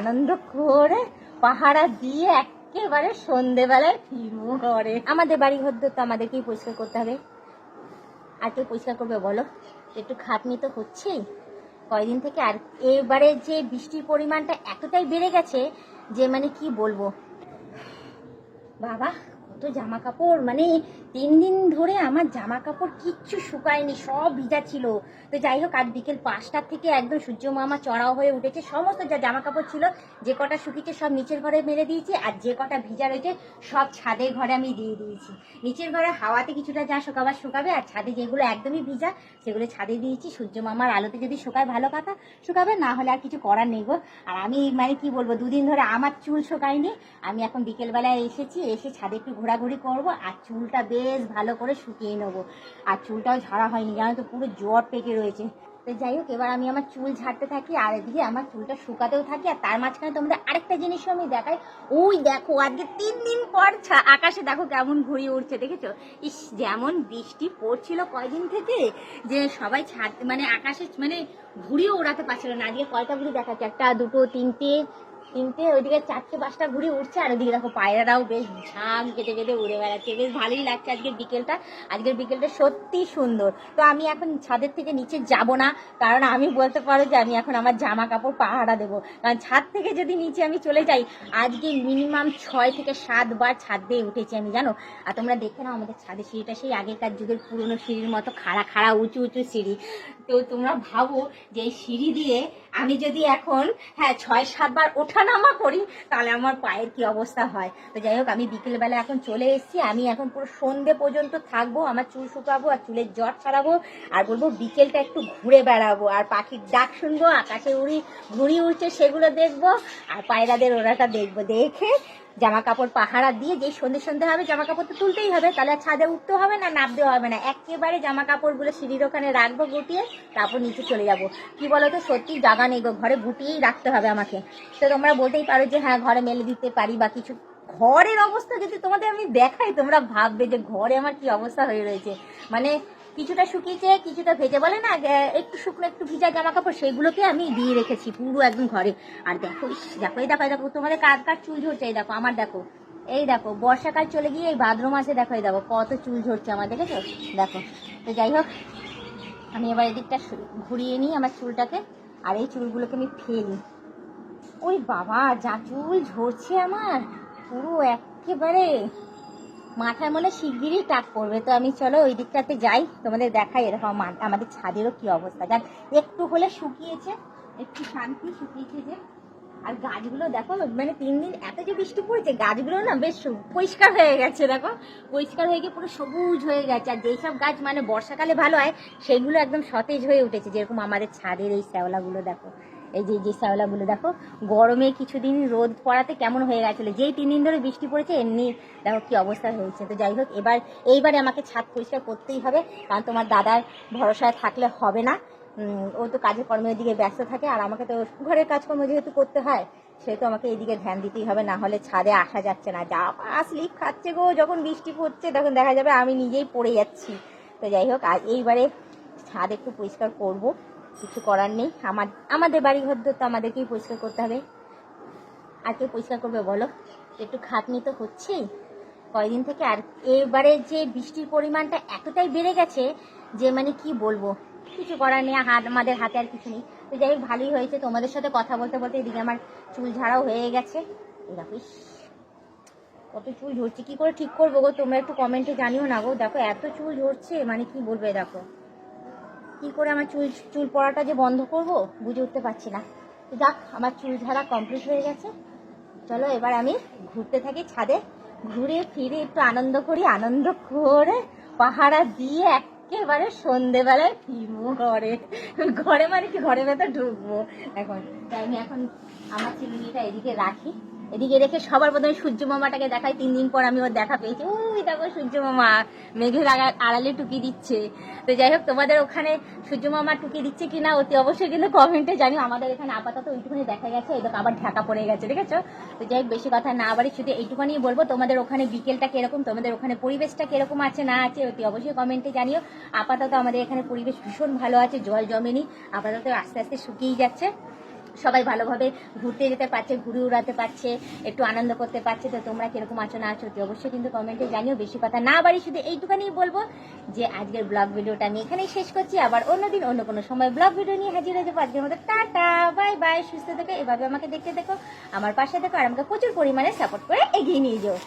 আনন্দ করে পাহারা দিয়ে একেবারে সন্ধেবেলায় ফিরবো করে আমাদের বাড়ি ঘর তো আমাদেরকেই পরিষ্কার করতে হবে। আর কেউ পরিষ্কার করবে বলো? একটু খাটনি তো হচ্ছেই। কয়দিন থেকে আর এবারে যে বৃষ্টির পরিমাণটা এতটাই বেড়ে গেছে যে মানে কি বলব? বাবা কত জামা কাপড় মানে তিন দিন ধরে আমার জামা কাপড় কিচ্ছু শুকায়নি, সব ভিজা ছিল। তো যাই হোক, আজ বিকেল পাঁচটার থেকে একদম সূর্য মামা চড়াও হয়ে উঠেছে। সমস্ত যা জামা কাপড় ছিল, যে কটা শুকিয়েছে সব নিচের ঘরে মেরে দিয়েছি, আর যে কটা ভিজা রয়েছে সব ছাদের ঘরে আমি দিয়ে দিয়েছি। নিচের ঘরে হাওয়াতে কিছুটা যা শুকাবার শুকাবে, আর ছাদে যেগুলো একদমই ভিজা, সেগুলো ছাদে দিয়েছি। সূর্য মামার আলোতে যদি শুকায় ভালো কথা শুকাবে, না হলে আর কিছু করার নেই গো। আর আমি মানে কি বলব, দুদিন ধরে আমার চুল শুকায়নি। আমি এখন বিকেলবেলায় এসেছি, এসে ছাদে একটু ঘোরাঘুরি করব আর চুলটা বেশ ভালো করে শুকিয়ে নেব। আর চুলটাও ঝাড়া হয়নি, জানো তো পুরো জ্বর পেকে রয়েছে। তো যাই হোক, এবার আমি আমার চুল ঝাড়তে থাকি আর এদিকে আমার চুলটা শুকাতেও থাকি আর তার মাঝখানে তোমাদের আরেকটা জিনিসও আমি দেখাই। ওই দেখো, আজকে তিন দিন পর আকাশে দেখো কেমন ঘুড়ি উঠছে দেখেছ? ইস, যেমন বৃষ্টি পড়ছিল কয়দিন থেকে যে সবাই ছাদ মানে আকাশে মানে ঘুড়িও ওড়াতে পারছিল না। আজকে কয়টা ঘুড়ি দেখাচ্ছে? একটা, দুটো, তিনটে তিনটে, ওইদিকে চারটে, পাঁচটা ঘুড়ি উঠছে, আর ওইদিকে দেখো পায়রারাও বেশ ঝাঁক কেটে কেটে উড়ে বেড়াচ্ছে। বেশ ভালোই লাগছে আজকের বিকেলটা। আজকের বিকেলটা সত্যি সুন্দর। তো আমি এখন ছাদের থেকে নিচে যাব না, কারণ আমি বলতে পারো যে আমি এখন আমার জামা কাপড় পাহারা দেবো। কারণ ছাদ থেকে যদি নিচে আমি চলে যাই, আজকে মিনিমাম ছয় থেকে সাতবার ছাদ দিয়ে উঠেছি আমি, জানো? আর তোমরা দেখে নাও আমাদের ছাদের সিঁড়িটা, সেই আগেকার যুগের পুরনো সিঁড়ির মতো খাড়া খাড়া উঁচু উঁচু সিঁড়ি। তো তোমরা ভাবো যে এই সিঁড়ি দিয়ে আমি যদি এখন হ্যাঁ ছয় সাতবার ওঠানামা করি, তাহলে আমার পায়ের কি অবস্থা হয়? তো যাই হোক, আমি বিকেলবেলা এখন চলে এসেছি। আমি এখন পুরো সন্ধে পর্যন্ত থাকব, আমার চুল শুকাবো আর চুলের জট ছাড়াবো আর বলব বিকেলটা একটু ঘুরে বেড়াবো। আর পাখির ডাক শুনব আকাশে উড়ি ঘুড়ি উড়ছে, সেগুলো দেখব আর পায়রাদের ওরাটা দেখব। দেখে জামা কাপড় পাহারা দিয়ে যেই সন্ধে সন্ধে হবে জামা কাপড় তো তুলতেই হবে, তাহলে ছাদে উঠতে হবে না নামতে হবে না। একেবারে জামা কাপড়গুলো সিঁড়ির ওখানে রাখব, গুটিয়ে তারপর নিচে চলে যাব। কি বলতো, সত্যি জায়গা নেই গো, ঘরে গুটিয়েই রাখতে হবে আমাকে। তো তোমরা বলতেই পারো যে হ্যাঁ ঘরে মেলে দিতে পারি বা কিছু। ঘরের অবস্থা যদি তোমাদের আমি দেখাই, তোমরা ভাববে যে, ঘরে আমার কি অবস্থা হয়ে রয়েছে। মানে কিছুটা শুকিয়েছে কিছুটা ভেজে, বলে না একটু শুকনো, একটু ভিজা জামা কাপড় সেগুলোকে আমি দিয়ে রেখেছি পুরো একদম ঘরে। আর দেখো দেখো, এই দেখো দেখো, তোমাদের কার কার চুল ঝরছে, এই দেখো, আমার দেখো। এই দেখো, বর্ষাকাল চলে গিয়ে এই ভাদ্র মাসে দেখো, এই দেখো, কত চুল ঝরছে আমার, দেখেছ? দেখো, তো যাই হোক, আমি এবার এদিকটা ঘুরিয়ে নিই আমার চুলটাকে, আর এই চুলগুলোকে আমি ফেলি। ওই বাবা, যা চুল ঝরছে আমার, পুরো একেবারে মাথায় মনে শিগগিরই টাক পড়বে। তো আমি চলো ওই দিকটাতে যাই, তোমাদের দেখাই এরকম আমা- আমাদের ছাদেরও কি অবস্থা। যাক, একটু হলে শুকিয়েছে, একটু শান্তি শুকিয়েছে যে। আর গাছগুলো দেখো মানে তিন দিন এত যে বৃষ্টি পড়েছে, গাছগুলো না বেশ পরিষ্কার হয়ে গেছে, দেখো। পরিষ্কার হয়ে গিয়ে পুরো সবুজ হয়ে গেছে, আর যেসব গাছ মানে বর্ষাকালে ভালো হয়, সেগুলো একদম সতেজ হয়ে উঠেছে, যেরকম আমাদের ছাদের এই শ্যাওলাগুলো, দেখো। এই যে যে শ্যাওলাগুলো দেখো, গরমে কিছুদিন রোদ পড়াতে কেমন হয়ে গেছিল? যেই তিন দিন ধরে বৃষ্টি পড়েছে, এমনি দেখো কি অবস্থা হয়েছে। তো যাই হোক, এবার, এইবারে আমাকে ছাদ পরিষ্কার করতেই হবে, কারণ তোমার দাদার ভরসায় থাকলে হবে না। ও তো কাজের কর্মের দিকে ব্যস্ত থাকে, আর আমাকে তো ঘরের কাজকর্ম যেহেতু করতে হয়, সেহেতু আমাকে এইদিকে ধ্যান দিতেই হবে, না হলে ছাদে আসা যাচ্ছে না। যা স্লিপ খাচ্ছে গো, যখন বৃষ্টি পড়ছে, তখন দেখা যাবে আমি নিজেই পড়ে যাচ্ছি। তো যাই হোক, আর এইবারে ছাদ একটু পরিষ্কার করব। কিছু করার নেই। আমার, আমাদের বাড়ি ঘর তো আমাদেরকেই পরিষ্কার করতে হবে। আর কে পরিষ্কার করবে বলো? একটু খাটনি তো হচ্ছেই। কয়দিন থেকে আর এবারে যে বৃষ্টির পরিমাণটা এতটাই বেড়ে গেছে যে মানে কি বলব? কিছু করার নেই, হাত, আমাদের হাতে আর কিছু নেই। তো যাই হোক, ভালোই হয়েছে। তোমাদের সাথে কথা বলতে বলতে এদিকে আমার চুল ঝাড়াও হয়ে গেছে। দেখো কত চুল ঝরছে। কি করে ঠিক করব গো? তোমরা একটু কমেন্টে জানিও না গো। দেখো, এত চুল ঝরছে মানে কি বলবে? দেখো। কি করে আমার চুল চুল পড়াটা যে বন্ধ করব বুঝে উঠতে পারছি না। তো যাক, আমার চুল ঝাড়া কমপ্লিট হয়ে গেছে। চলো এবার আমি ঘুরতে থাকি ছাদে। ঘুরে ফিরে একটু আনন্দ করি, আনন্দ করে পাহারা দিয়ে একেবারে সন্ধেবেলায় ফিরবো ঘরে। ঘরে মানে কি? ঘরের ভেতর ঢুকবো। এখন, তাই আমি এখন আমার চিরুনিটা এদিকে রাখি। এদিকে রেখে সবার প্রথমে সূর্য মামাটাকে দেখাই তিন দিন পর আমি ওর দেখা পেয়েছি। ওই দেখো সূর্য মামা, মেঘের আড়ালে টুকি দিচ্ছে। তো যাই হোক, তোমাদের ওখানে সূর্য মামা টুকি দিচ্ছে কিনা অতি অবশ্যই কিন্তু কমেন্টে জানিও। আমাদের এখানে আপাতত ওইটুকুনি দেখা গেছে, এই দেখো আবার ঢাকা পড়ে গেছে, দেখেছ? তো যাই হোক, বেশি কথা না বাড়ি, শুধু এইটুখানি বলব, তোমাদের ওখানে বিকেলটা কীরকম, তোমাদের ওখানে পরিবেশটা কীরকম আছে, না আছে, অতি অবশ্যই কমেন্টে জানিও। আপাতত আমাদের এখানে পরিবেশ ভীষণ ভালো আছে, জল জমেনি, আপাতত আস্তে আস্তে শুকিয়ে যাচ্ছে। সবাই ভালোভাবে ঘুরতে যেতে পারছে, ঘুরে উড়াতে পারছে, একটু আনন্দ করতে পারছে। তো তোমরা কীরকম আছো না আছো অবশ্যই কিন্তু কমেন্টে জানিও। বেশি কথা না বাড়ি শুধু এইটুখানি বলব যে, আজকের ব্লগ ভিডিওটা আমি এখানেই শেষ করছি। আবার অন্যদিন অন্য কোনো সময় ব্লগ ভিডিও নিয়ে হাজির হয়ে যাব। আজকের মতো টাটা, বাই বাই, সুস্থ থেকো, এভাবে আমাকে দেখতে দেখো আমার পাশে দেখো আর আমাকে প্রচুর পরিমাণে সাপোর্ট করে এগিয়ে নিয়ে যাও।